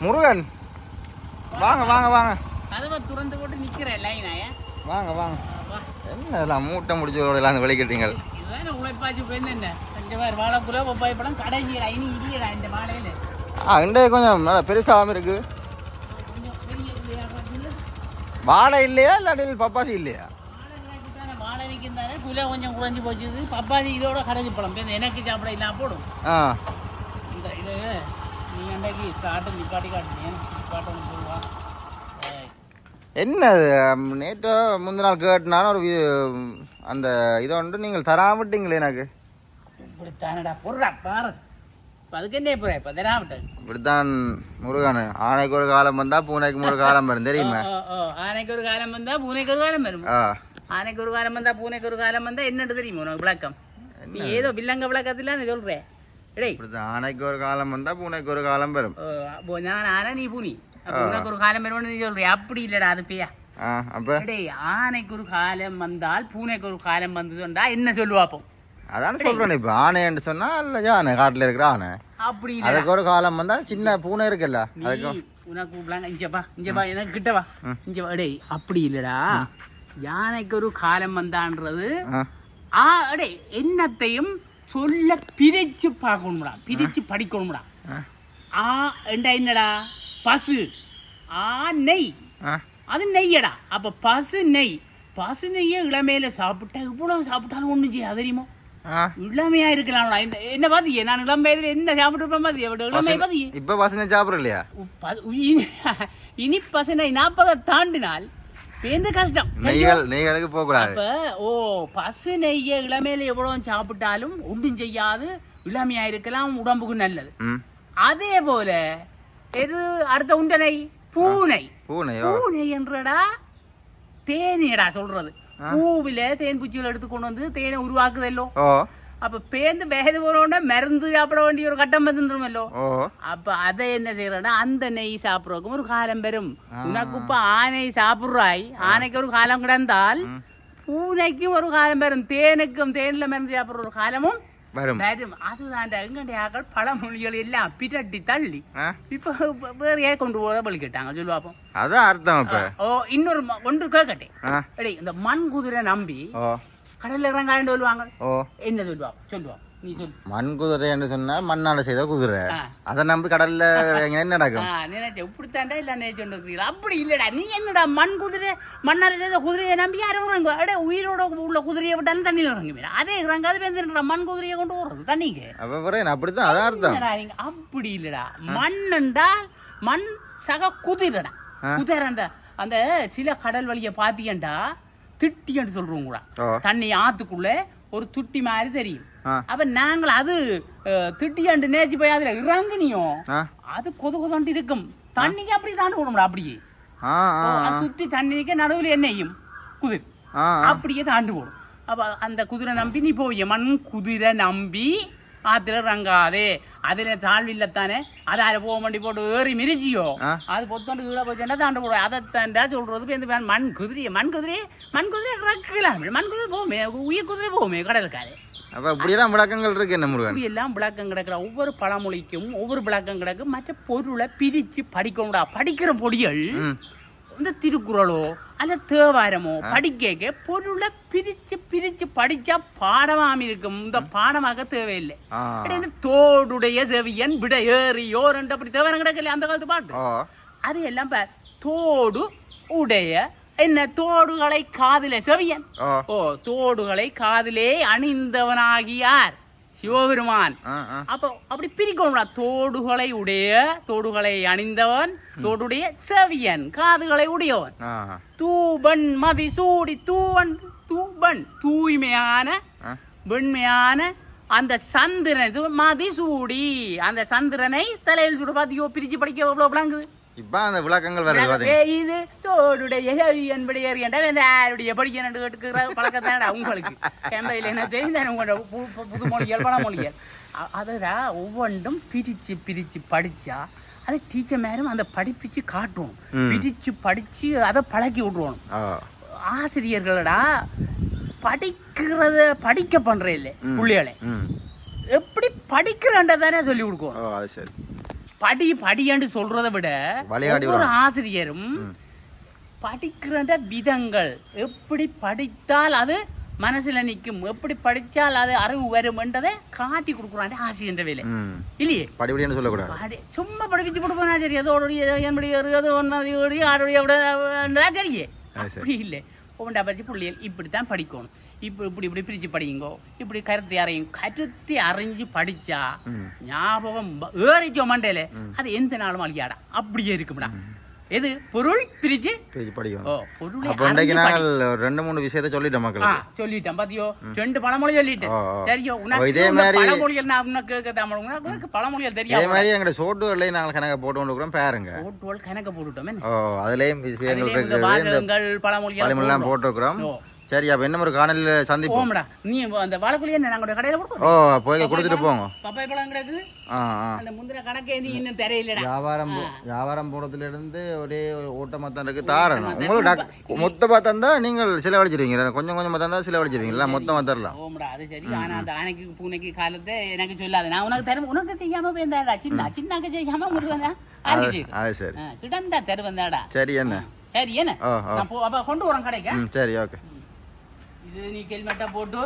முருகன். வாங்க வாங்க வாங்க. கதவை திறந்து போட்டு நிக்கிறேன் லைனாய வாங்க வாங்க. என்ன இதெல்லாம் மூட்டை முடிச்சதோட எல்லாம் வெளிக்கிட்டீங்க இதுதானே உழைப்பாச்சு போய் என்ன அஞ்சு பேர் வாழைக்குள்ள பப்பாய் படம் கடைசி ஐநூ இல்லையடா இந்த மாலையில. ஆ இண்டே கொஞ்சம் நல்லா பெருசாகாம இருக்கு. கொஞ்சம் பெரிய இல்லையா பார்த்தீங்களா? வாழை இல்லையா இல்லாட்டி பப்பாசி இல்லையா? வாழை நிற்கின்றானே குலை கொஞ்சம் குறைஞ்சி போச்சுது. பப்பாசி இதோட கடைசி பழம். எனக்கு சாப்பிட இல்லாம போடும். ஆ. இந்த இது என்ன நேற்று முந்தின நாள் கேட்டினாலும் ஒரு அந்த இதை வந்து நீங்கள் தராமட்டீங்களே எனக்கு இப்படித்தான் முருகன் ஆனைக்கு ஒரு காலம் வந்தா பூனைக்கு ஒரு காலம் வரும் தெரியுமா ஆனைக்கு ஒரு காலம் வந்தா பூனைக்கு ஒரு காலம் வரும் ஆனைக்கு ஒரு காலம் வந்தா பூனைக்கு ஒரு காலம் வந்தா என்னன்னு தெரியுமா உனக்கு விளக்கம் நீ ஏதோ வில்லங்க விளக்கத்துல நீ சொல்ற டேய் இப்படித்தான் ஆனைக்கு ஒரு காலம் வந்தா பூனைக்கு ஒரு காலம் வரும் நான் ஆனை நீ பூனி அப்போ உனக்கு ஒரு காலம் வரும்னு நீ சொல்ற அப்படி இல்லடா அது பேயா ஆனைக்கு ஒரு காலம் வந்தால் பூனைக்கு ஒரு காலம் வந்ததுண்டா என்ன சொல்லுவாப்போம் அதானே சொல்றேன் இப்ப ஆனைன்னு சொன்னா இல்ல யானை காட்டுல இருக்கிற ஆனை அப்படி இல்ல அதுக்கு ஒரு காலம் வந்தா சின்ன பூனை இருக்குல்ல அதுக்கு உனக்கு கூப்பிடலாம் இங்கப்பா இங்கப்பா எனக்கு கிட்ட வா இங்க வா டேய் அப்படி இல்லடா யானைக்கு ஒரு காலம் வந்தான்றது ஆ என்னத்தையும் சொல்ல பிரிச்சு பார்க்கணும்டா பிரிச்சு படிக்கணும்டா. ஆ. என்றா என்னடா? பசு. ஆ நெய். அது நெய்யடா. அப்ப பசு நெய். பசு நெய்யை இளமையில சாப்பிட்டா இவ்வளவு சாப்பிட்டாலும் ஒண்ணும் செய்ய தெரியுமோ? இளமையா இருக்கலாம்டா. இந்த என்ன பாத்தியே நான் இளமையில என்ன சாப்பிட்டு பாத்தியே இளமையை பாத்தியே இப்ப பசங்க சாப்பிடுற இல்லையா ப- இனி இனி பசனை நாற்பதை தாண்டினால் பேருந்து கஷ்டம். நெய்கள் நெய்களுக்கு போக கூடாது அப்ப ஓ பசு நெய்ய இளமையில எவ்வளவு சாப்பிட்டாலும் ஒன்றும் செய்யாது. இளமையா இருக்கலாம் உடம்புக்கு நல்லது. அதே போல எது அடுத்த உண்ட நெய்? பூனை பூனையோ பூனை என்றடா தேனியடா சொல்றது. பூவில தேன் பூச்சிகள் எடுத்து கொண்டு வந்து தேனை உருவாக்குதல்லோ. போறோட மருந்து சாப்பிட வேண்டிய ஒரு கட்டம் வந்துருமல்லோ ஓ. அப்ப அதை என்ன செய்யறேன்னா அந்த நெய் சாப்பிட்றதுக்கும் ஒரு காலம் வரும் உனக்கு இப்ப ஆனை சாப்பிடுறாய். ஆனைக்கு ஒரு காலம் கிடந்தால் ம். பூனைக்கும் ஒரு காலம் வரும் தேனுக்கும் தேன்ல மருந்து சாப்பிடுற ஒரு காலமும் வரும். வரும். அதுதான் எங்கடைய ஆக்கள் பழமொழிகள் எல்லாம் பிதட்டி தள்ளி. இப்ப வேறையே கொண்டு போக வலிக்கிட்டாங்க சொல்லுவாப்போம் அதான் அர்த்தம் ஓ இன்னொரு ஒன்று எடே இந்த மண் குதிரை நம்பி கடல்ல இறங்காண்டு சொல்லுவாங்க. ஓ. என்ன சொல்லுவாங்க? சொல்லுவாங்க. நீ சொல்லு. மண் குதிரைன்னு சொன்னா மண்ணால செய்த குதிரை. அதை நம்பி கடல்ல என்ன நடக்கும்? நினைச்சேன் இப்படித்தாண்டா இல்ல நினைச்சு அப்படி இல்லடா. நீ என்னடா மண் குதிரை மண்ணால செய்த குதிரையை நம்பி யாரும் இறங்க அடே உயிரோட உள்ள குதிரையை விட்டாலும் தண்ணியில் இறங்கி அதே இறங்காது பேந்துடா மண் குதிரையை கொண்டு போறது தண்ணிக்கு. அப்படித்தான். அதான் அர்த்தம். அப்படி இல்லடா. மண்ணுண்டா மண் சக குதிரைடா. குதிரைண்டா அந்த சில கடல் வழியை பாத்தீங்கண்டா திட்டின்னு சொல்றோம் கூட தண்ணி ஆத்துக்குள்ள ஒரு துட்டி மாதிரி தெரியும். அப்ப நாங்கள் அது திட்டியாண்டு நேச்சு போய் அதுல இறங்குனியும் ஆ. அது கொத கொதண்டு இருக்கும். தண்ணிக்கு அப்படி தாண்டி விடணும் அப்படியே. சுற்றி தண்ணிக்கு நடுவில் என்னையும் குதிரை. அப்படியே தாண்டு போடும். அப்ப அந்த குதிரை நம்பி நீ போய் மண் குதிரை நம்பி ஆத்துல இறங்காதே அதுல தாழ்வில்லத்தானே? அதால போக மாட்டி போட்டு ஏறி மிரிச்சியோ. அது பொத்தோண்டு கீழே போச்சுன்னா தாண்டு போடும் அதைத்தாண்டா சொல்றது இப்ப இந்த மண் குதிரையை மண் குதிரையை மண் குதிரை இறக்கலாம் மண் குதிரை போகுமே உயிர் குதிரை போகுமே கடலுக்காரே. அப்ப இப்படியெல்லாம் விளக்கங்கள் இருக்கு என்ன முருகன்? இப்படி எல்லாம் விளக்கம் கிடக்கிற ஒவ்வொரு பழமொழிக்கும் ஒவ்வொரு விளக்கம் கிடக்கு மற்ற பொருளை பிரிச்சு படிக்கணும்டா. படிக்கிற பொடிகள் இந்த திருக்குறளோ அல்ல தேவாரமோ படிக்க பொருளை பிரிச்சு பிரிச்சு படிச்சா பாடமாம இருக்கும். இந்த பாடமாக தேவையில்லை. தோடுடைய செவியன் விட ஏறியோர் என்று அப்படி தேவாரம் கிடக்கல அந்த காலத்து பாட்டு. அது எல்லாம் தோடு உடைய என்ன தோடுகளை காதிலே செவியன். ஓ தோடுகளை காதிலே அணிந்தவனாகியார். சிவபெருமான். அப்போ அப்படி பிரிக்கணும்டா. தோடுகளை உடைய தோடுகளை அணிந்தவன் தோடுடைய செவியன் காதுகளை உடையவன். தூபன் மதி சூடி தூவன் தூபன் தூய்மையான வெண்மையான அந்த சந்திரன் மதி சூடி அந்த சந்திரனை தலையில் சுட பாத்தியோ பிரிச்சு படிக்க எவ்வளவு விளங்குது? இப்ப அந்த விளக்கங்கள் வருது இது தோடுடைய படியறியண்டா இந்த ஆருடைய படிக்கணும் கேட்டுக்கிற பழக்கத்தானடா உங்களுக்கு? கேம்பையில் என்ன தெரிந்தானே உங்களோட புது மொழியல் பழமொழியல் அ- அதடா ஒவ்வொன்றும் பிரிச்சு பிரிச்சு படிச்சா அது டீச்சர் மேரும் அந்த படிப்பிச்சு காட்டுவோம். பிரிச்சு படிச்சு அதை பழக்கி விட்ருவோம் ஆசிரியர்களடா படிக்கிறத படிக்க பண்றே இல்லை. பிள்ளைகளை. எப்படி படிக்கிறன்றதானே சொல்லி கொடுக்குவோம். படி படின்னு சொல்றதை விட வரணும். ஆசிரியரும் படிக்கிற விதங்கள் எப்படி படித்தால் அது மனசுல நிக்கும் எப்படி படிச்சால் அது அறிவு வரும்ன்றதை காட்டி கொடுக்குறான் ஆசிரியர் வேலை இல்லையே படிப்படின்னு சொல்லக்கூடாது படி சும்மா படிப்பிச்சு கொடுப்போம் சரி அதோடைய என்னுடைய அது ஒன்னாவது ஆறுடைய சரியே அது சரி. அப்படி இல்லை ஒவ்வொன்றா படிச்சு பிள்ளைகள் இப்படித்தான் படிக்கணும் இப்போ இப்படி இப்படி பிரிச்சு படிங்கோ இப்படி கருத்தை அறியும் கருத்தை அறிஞ்சு படிச்சா ம். ஞாபகம் ஏறிச்சோ மண்டையில. அது எந்த நாளும் அழியாடா. அப்படியே இருக்கும்டா. எது? பொருள் பிரிச்சு? ஓ பொருளை ரெண்டு மூணு விஷயத்த சொல்லிட்டோம் ஆ, மக்களுக்கு சொல்லிட்டேன் பாத்தியோ ரெண்டு பழமொழி சொல்லிட்டேன். சரியோ உனக்கு இதே மாதிரி- பழமொழிகள் நான் உனக்கு தமிழ் உனக்கு பழமொழிகள் இதே தெரியாது மாதிரி எங்களோட சோட்டுகள்லையும் நாங்கள் கணக்கை போட்டு கொண்டு இருக்கிறோம் பாருங்க. போட்டுவல் கணக்க போட்டுட்டோமே. ஓ அதுலேயும் விஷயங்கள் வாசகங்கள் பழமொழிகள் பழமெல்லாம் போட்டிருக்கிறோம். ஓ. சரி அப்போ என்ன ஒரு காணொலியில் சந்திப்போம். போம்டா நீ அந்த வாழைக்குழியே நாங்களோட கடையில கொடுப்போம் ஓ போய் கொடுத்துட்டு போங்க. பப்பாய் பழம் கிடக்குது அந்த முந்தின கணக்கே நீ இன்னும் தெரியலடா. வியாபாரம் வியாபாரம் போறதுல இருந்து ஒரே ஒரு ஓட்டமாக தான் இருக்கு. தாரணும். உங்களுக்கு டக் மொத்தமாக தந்தா நீங்கள் செலவழிச்சிருவீங்க கொஞ்சம் கொஞ்சமாக தந்தா செலவழிச்சிருவீங்களா? மொத்தமாக தரலாம். ஓம்டா அது சரி. ஆனா அந்த ஆனைக்கு பூனைக்கு காலத்தை எனக்கு சொல்லாத. நான் உனக்கு தரும் உனக்கு செய்யாம போயிருந்தாடா. சின்ன சின்னாக்கு செய்யாம செய்யுது அது சரி. கிடந்தா தருவந்தாடா. சரி என்ன? சரி என்ன? ஓ ஓ. நான் போ- அப்ப கொண்டு வரேன் கடைக்கு. சரி ஓகே. இது நீ ஹெல்மெட்டை போட்டு